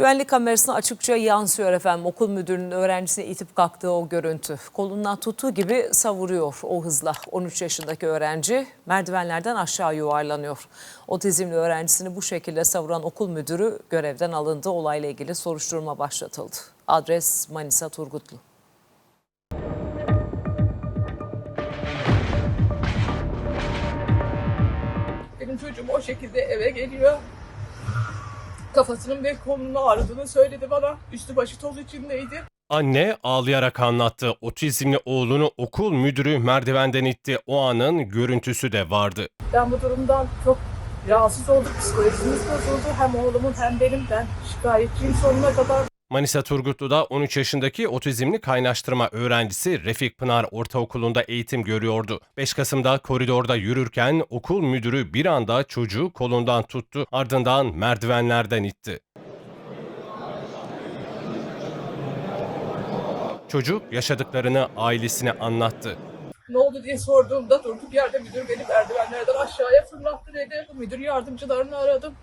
Güvenlik kamerasına açıkça yansıyor efendim. Okul müdürünün öğrencisine itip kalktığı o görüntü. Kolundan tuttuğu gibi savuruyor o hızla. 13 yaşındaki öğrenci merdivenlerden aşağı yuvarlanıyor. Otizmli öğrencisini bu şekilde savuran okul müdürü görevden alındı. Olayla ilgili soruşturma başlatıldı. Adres Manisa Turgutlu. Benim çocuğum o şekilde eve geliyor. Kafasının ve kolunun ağrıdığını söyledi bana. Üstü başı toz içindeydi. Anne ağlayarak anlattı. Otizmli oğlunu okul müdürü merdivenden itti. O anın görüntüsü de vardı. Ben bu durumdan çok rahatsız oldum. Psikolojimiz bozuldu. Hem oğlumun hem benim. Ben şikayetçiyim sonuna kadar. Manisa Turgutlu'da 13 yaşındaki otizmli kaynaştırma öğrencisi Refik Pınar Ortaokulu'nda eğitim görüyordu. 5 Kasım'da koridorda yürürken okul müdürü bir anda çocuğu kolundan tuttu ardından merdivenlerden itti. Çocuk yaşadıklarını ailesine anlattı. Ne oldu diye sorduğumda durduk yerde müdür beni merdivenlerden aşağıya fırlattı dedi. Müdür yardımcılarını aradım.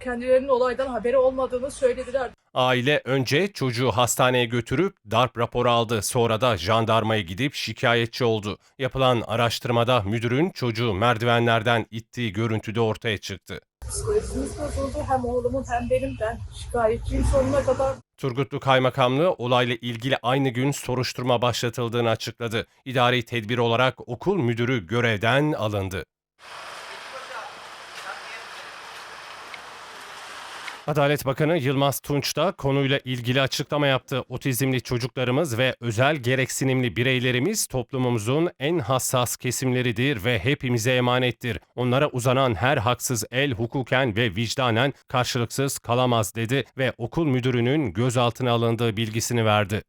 Kendilerinin olaydan haberi olmadığını söylediler. Aile önce çocuğu hastaneye götürüp darp raporu aldı. Sonra da jandarmaya gidip şikayetçi oldu. Yapılan araştırmada müdürün çocuğu merdivenlerden ittiği görüntüde ortaya çıktı. Psikolojimiz bozuldu. Hem oğlumun hem benim. Ben şikayetçiyim sonuna kadar. Turgutlu Kaymakamlığı olayla ilgili aynı gün soruşturma başlatıldığını açıkladı. İdari tedbir olarak okul müdürü görevden alındı. Adalet Bakanı Yılmaz Tunç da konuyla ilgili açıklama yaptı. Otizmli çocuklarımız ve özel gereksinimli bireylerimiz toplumumuzun en hassas kesimleridir ve hepimize emanettir. Onlara uzanan her haksız el hukuken ve vicdanen karşılıksız kalamaz dedi ve okul müdürünün gözaltına alındığı bilgisini verdi.